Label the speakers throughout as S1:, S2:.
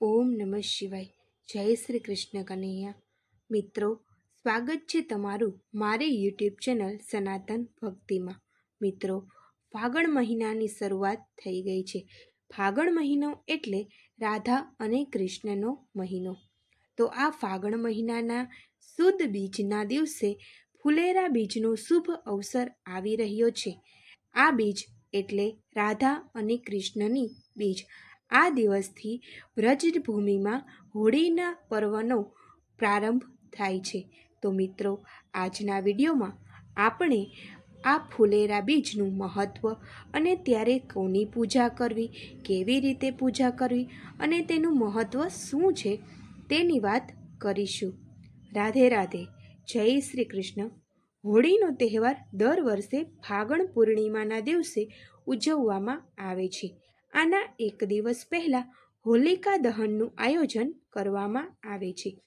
S1: ઓમ નમઃ શિવાય. જય શ્રી કૃષ્ણ કનૈયા. મિત્રો, સ્વાગત છે તમારું મારી યુટ્યુબ ચેનલ સનાતન ભક્તિમાં. મિત્રો, ફાગણ મહિનાની શરૂઆત થઈ ગઈ છે. ફાગણ મહિનો એટલે રાધા અને કૃષ્ણનો મહિનો. તો આ ફાગણ મહિનાના શુદ્ધ બીજના દિવસે ફુલેરા બીજનો શુભ અવસર આવી રહ્યો છે. આ બીજ એટલે રાધા અને કૃષ્ણની બીજ. આ દિવસથી વ્રજભૂમિમાં હોળીના પર્વનો પ્રારંભ થાય છે. તો મિત્રો, આજના વિડીયોમાં આપણે આ ફુલેરા બીજનું મહત્ત્વ અને ત્યારે કોની પૂજા કરવી, કેવી રીતે પૂજા કરવી અને તેનું મહત્ત્વ શું છે તેની વાત કરીશું. રાધે રાધે. જય શ્રી કૃષ્ણ. હોળીનો તહેવાર દર વર્ષે ફાગણ પૂર્ણિમાના દિવસે ઉજવવામાં આવે છે. આના એક દિવસ પહેલાં હોલિકા દહનનું આયોજન કરવામાં આવે છે.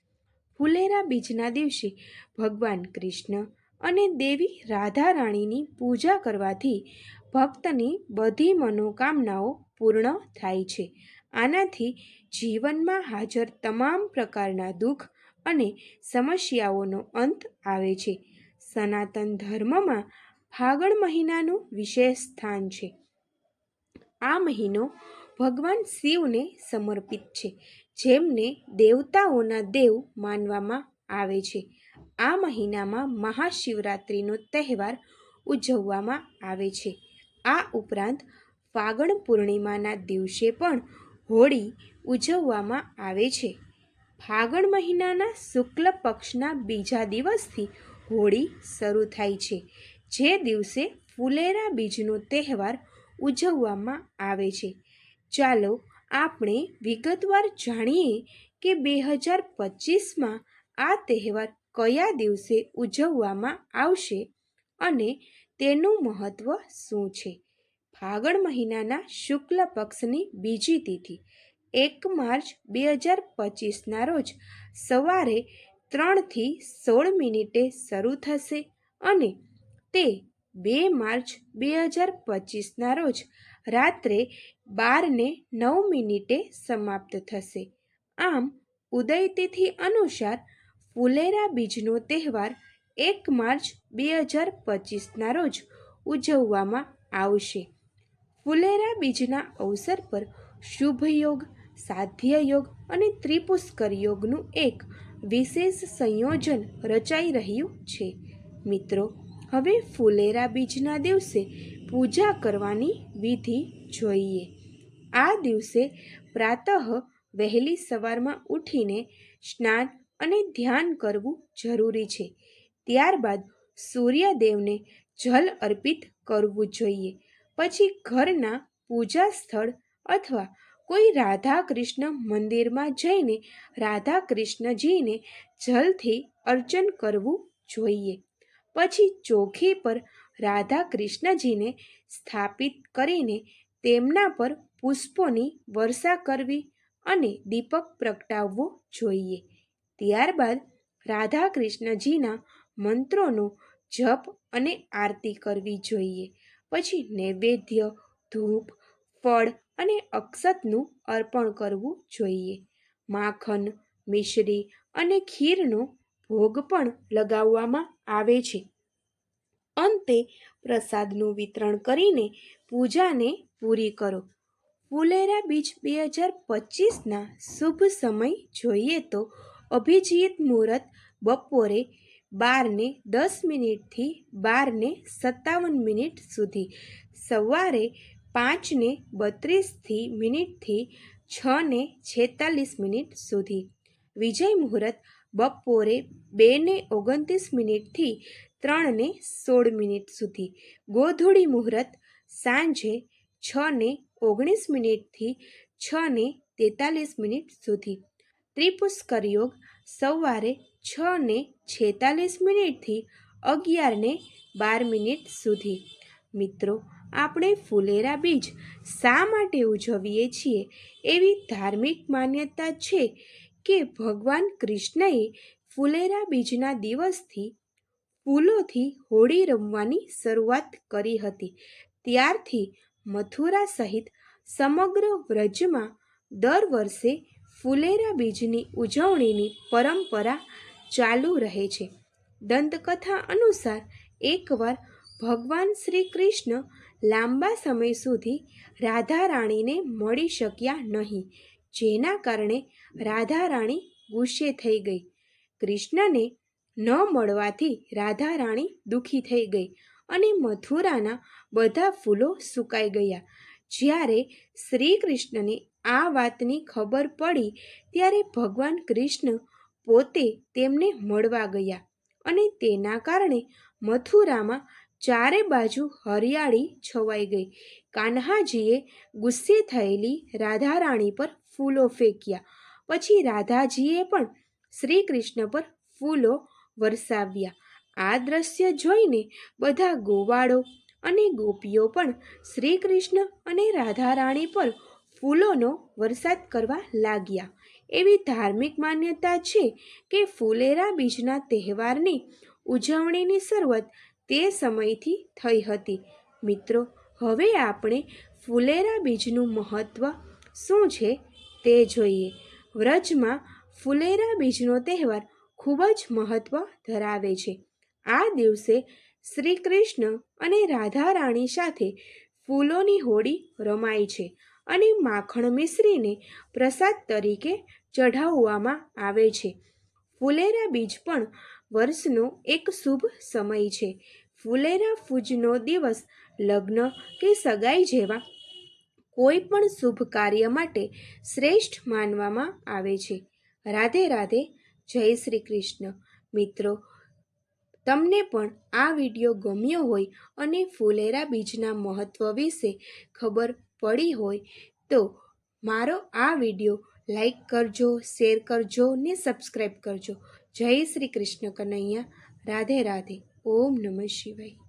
S1: ફુલેરા બીજના દિવસે ભગવાન કૃષ્ણ અને દેવી રાધા રાણીની પૂજા કરવાથી ભક્તની બધી મનોકામનાઓ પૂર્ણ થાય છે. આનાથી જીવનમાં હાજર તમામ પ્રકારના દુઃખ અને સમસ્યાઓનો અંત આવે છે. સનાતન ધર્મમાં ફાગણ મહિનાનું વિશેષ સ્થાન છે. આ મહિનો ભગવાન શિવને સમર્પિત છે, જેમને દેવતાઓના દેવ માનવામાં આવે છે. આ મહિનામાં મહાશિવરાત્રિનો તહેવાર ઉજવવામાં આવે છે. આ ઉપરાંત ફાગણ પૂર્ણિમાના દિવસે પણ હોળી ઉજવવામાં આવે છે. ફાગણ મહિનાના શુક્લ પક્ષના બીજા દિવસથી હોળી શરૂ થાય છે. જે દિવસે ફુલેરા બીજનો તહેવાર ઉજવવામાં આવે છે. ચાલો આપણે વિગતવાર જાણીએ કે બે હજાર પચીસમાં આ તહેવાર કયા દિવસે ઉજવવામાં આવશે અને તેનું મહત્ત્વ શું છે? ફાગણ મહિનાના શુક્લ પક્ષની બીજી તિથિ, એક માર્ચ બે હજાર પચીસના રોજ સવારે ત્રણથી સોળ મિનિટે શરૂ થશે અને તે બે માર્ચ બે હજાર પચીસના રોજ રાત્રે બારને નવ મિનિટે સમાપ્ત થશે. આમ ઉદયતિથિ અનુસાર ફુલેરા બીજનો તહેવાર એક માર્ચ બે હજાર પચીસના રોજ ઉજવવામાં આવશે. ફુલેરા બીજના અવસર પર શુભ યોગ, સાધ્ય યોગ અને ત્રિપુષ્કર યોગનું એક વિશેષ સંયોજન રચાઈ રહ્યું છે. મિત્રો હવે ફુલેરા બીજના દિવસે પૂજા કરવાની વિધિ જોઈએ. આ દિવસે પ્રાતઃ વહેલી સવારમાં ઉઠીને સ્નાન અને ધ્યાન કરવું જરૂરી છે. ત્યારબાદ સૂર્યદેવને જલ અર્પિત કરવું જોઈએ. પછી ઘરના પૂજા સ્થળ અથવા કોઈ રાધા કૃષ્ણ મંદિરમાં જઈને રાધા કૃષ્ણજીને જલથી અર્ચન કરવું જોઈએ. પછી ચોખી પર રાધા કૃષ્ણજીને સ્થાપિત કરીને તેમના પર પુષ્પોની વર્ષા કરવી અને દીપક પ્રગટાવવો જોઈએ. ત્યારબાદ રાધા કૃષ્ણજીના મંત્રોનો જપ અને આરતી કરવી જોઈએ. પછી નૈવેદ્ય, ધૂપ, ફળ અને અક્ષતનું અર્પણ કરવું જોઈએ. માખણ મિશ્રી અને ખીરનો ભોગ પણ લગાવવામાં આવે છે. અંતે પ્રસાદનું વિતરણ કરીને પૂજાને પૂરી કરો. ફુલેરા બીચ બે હજાર પચીસના શુભ સમય જોઈએ તો અભિજીત મુહૂર્ત બપોરે બારને દસ મિનિટથી બારને સત્તાવન મિનિટ સુધી, સવારે પાંચને બત્રીસથી મિનિટથી છને છેતાલીસ મિનિટ સુધી. વિજય મુહૂર્ત બપોરે બેને ઓગણત્રીસ મિનિટથી ત્રણને સોળ મિનિટ સુધી. ગોધૂળી મુહૂર્ત સાંજે છને ઓગણીસ મિનિટથી છને તેતાલીસ મિનિટ સુધી. ત્રિપુષ્કર યોગ સવારે છને છેતાલીસ મિનિટથી અગિયારને બાર મિનિટ સુધી. મિત્રો, આપણે ફુલેરા બીજ શા માટે ઉજવીએ છીએ? એવી ધાર્મિક માન્યતા છે કે ભગવાન કૃષ્ણએ ફુલેરા બીજના દિવસથી ફૂલોથી હોળી રમવાની શરૂઆત કરી હતી. ત્યારથી મથુરા સહિત સમગ્ર વ્રજમાં દર વર્ષે ફુલેરા બીજની ઉજવણીની પરંપરા ચાલુ રહે છે. દંતકથા અનુસાર એકવાર ભગવાન શ્રી કૃષ્ણ લાંબા સમય સુધી રાધા રાણીને મળી શક્યા નહીં. જેના કારણે રાધા રાણી ગુસ્સે થઈ ગઈ. કૃષ્ણને ન મળવાથી રાધા રાણી દુઃખી થઈ ગઈ અને મથુરાના બધા ફૂલો સુકાઈ ગયા. જ્યારે શ્રી કૃષ્ણને આ વાતની ખબર પડી ત્યારે ભગવાન કૃષ્ણ પોતે તેમને મળવા ગયા અને તેના કારણે મથુરામાં ચારે બાજુ હરિયાળી છવાઈ ગઈ. કાન્હાજીએ ગુસ્સે થયેલી રાધારાણી પર ફૂલો ફેંક્યા. પછી રાધાજીએ પણ શ્રી કૃષ્ણ પર ફૂલો વરસાવ્યા. આ દ્રશ્ય જોઈને બધા ગોવાળો અને ગોપીઓ પણ શ્રી કૃષ્ણ અને રાધા રાણી પર ફૂલોનો વરસાદ કરવા લાગ્યા. એવી ધાર્મિક માન્યતા છે કે ફૂલેરા બીજના તહેવારની ઉજવણીની શરૂઆત તે સમયથી થઈ હતી. મિત્રો, હવે આપણે ફૂલેરા બીજનું મહત્ત્વ શું છે તે જોઈએ. વ્રજમાં ફુલેરા બીજનો તહેવાર ખૂબ જ મહત્ત્વ ધરાવે છે. આ દિવસે શ્રી કૃષ્ણ અને રાધા રાણી સાથે ફૂલોની હોળી રમાય છે અને માખણ મિશ્રીને પ્રસાદ તરીકે ચઢાવવામાં આવે છે. ફુલેરા બીજ પણ વર્ષનો એક શુભ સમય છે. ફુલેરા ફૂજનો દિવસ લગ્ન કે સગાઈ જેવા કોઈ પણ શુભ કાર્ય માટે શ્રેષ્ઠ માનવામાં આવે છે. રાધે રાધે, જય શ્રી કૃષ્ણ. મિત્રો, તમને પણ આ વીડિયો ગમ્યો હોય અને ફુલેરા બીજના મહત્ત્વ વિશે ખબર પડી હોય તો મારો આ વીડિયો લાઈક કરજો, શેર કરજો ને સબસ્ક્રાઈબ કરજો. જય શ્રી કૃષ્ણ કનૈયા. રાધે રાધે. ઓમ નમઃ શિવાય.